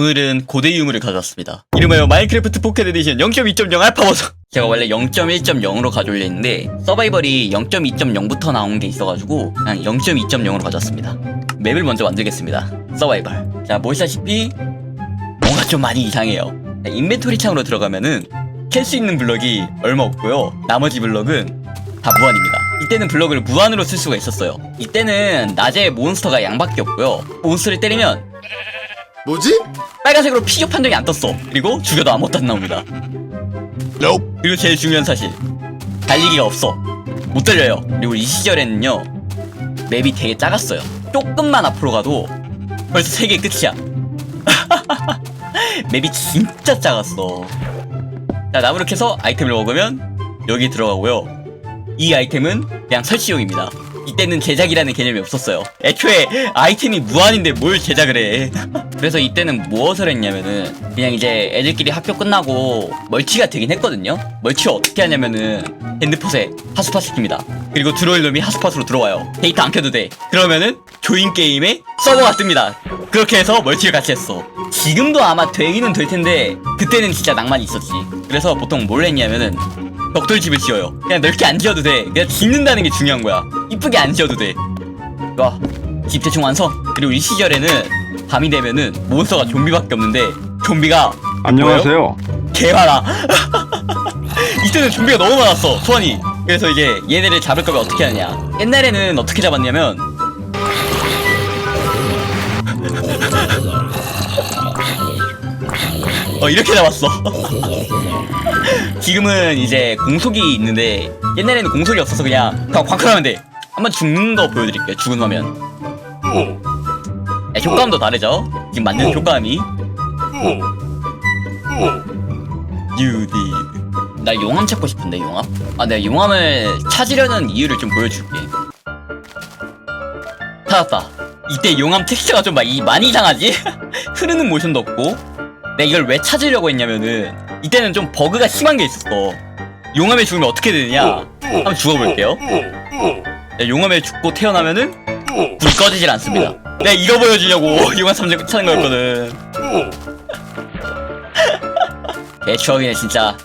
오늘은 고대 유물을 가져왔습니다. 이름하여 마인크래프트 포켓 에디션 0.2.0 알파 버전. 제가 원래 0.1.0으로 가져올려 했는데 서바이벌이 0.2.0부터 나온 게 있어가지고 그냥 0.2.0으로 가져왔습니다. 맵을 먼저 만들겠습니다. 서바이벌. 자 보시다시피 뭔가 좀 많이 이상해요. 자, 인벤토리 창으로 들어가면은 캘 수 있는 블럭이 얼마 없고요. 나머지 블럭은 다 무한입니다. 이때는 블럭을 무한으로 쓸 수가 있었어요. 이때는 낮에 몬스터가 양밖에 없고요. 몬스터를 때리면 뭐지? 빨간색으로 피겨 판정이 안 떴어. 그리고 죽여도 아무것도 안 나옵니다. 그리고 제일 중요한 사실. 달리기가 없어. 못 달려요. 그리고 이 시절에는요. 맵이 되게 작았어요. 조금만 앞으로 가도 벌써 세계 끝이야. 맵이 진짜 작았어. 자, 나무로 캐서 아이템을 먹으면 여기 들어가고요. 이 아이템은 그냥 설치용입니다. 이때는 제작이라는 개념이 없었어요. 애초에 아이템이 무한인데 뭘 제작을 해. 그래서 이때는 무엇을 했냐면은 그냥 이제 애들끼리 학교 끝나고 멀티가 되긴 했거든요. 멀티 어떻게 하냐면은 핸드폰에 핫스팟 시킵니다. 그리고 들어올 놈이 핫스팟으로 들어와요. 데이터 안 켜도 돼. 그러면은 조인 게임에 서버가 뜹니다. 그렇게 해서 멀티를 같이 했어. 지금도 아마 되기는 될 텐데 그때는 진짜 낭만이 있었지. 그래서 보통 뭘 했냐면은 벽돌집을 지어요. 그냥 넓게 안 지어도 돼. 그냥 짓는다는 게 중요한 거야. 이쁘게 안 지어도 돼. 와, 집 대충 완성. 그리고 이 시절에는 밤이 되면은 몬스터가 좀비밖에 없는데 좀비가 안녕하세요. 개 많아. 이때는 좀비가 너무 많았어. 소환이. 그래서 이제 얘네를 잡을 거면 어떻게 하냐. 옛날에는 어떻게 잡았냐면 어 이렇게 잡았어. 지금은 이제 공속이 있는데 옛날에는 공속이 없어서 그냥 그냥 광클하면 돼. 한번 죽는 거 보여드릴게요. 죽은 화면. 야, 효과음도 다르죠? 지금 만드는 효과음이 did. 나 용암 찾고 싶은데 용암? 아 내가 용암을 찾으려는 이유를 좀 보여줄게. 찾았다. 이때 용암 텍스처가 좀 마- 이- 많이 이상하지? 흐르는 모션도 없고. 내가 이걸 왜 찾으려고 했냐면은 이때는 좀 버그가 심한 게 있었어. 용암에 죽으면 어떻게 되느냐? 한번 죽어볼게요. 야, 용암에 죽고 태어나면은 불이 꺼지질 않습니다. 내가 이거 보여주려고 용암 삼 찾는 거였거든. 개추억이네 진짜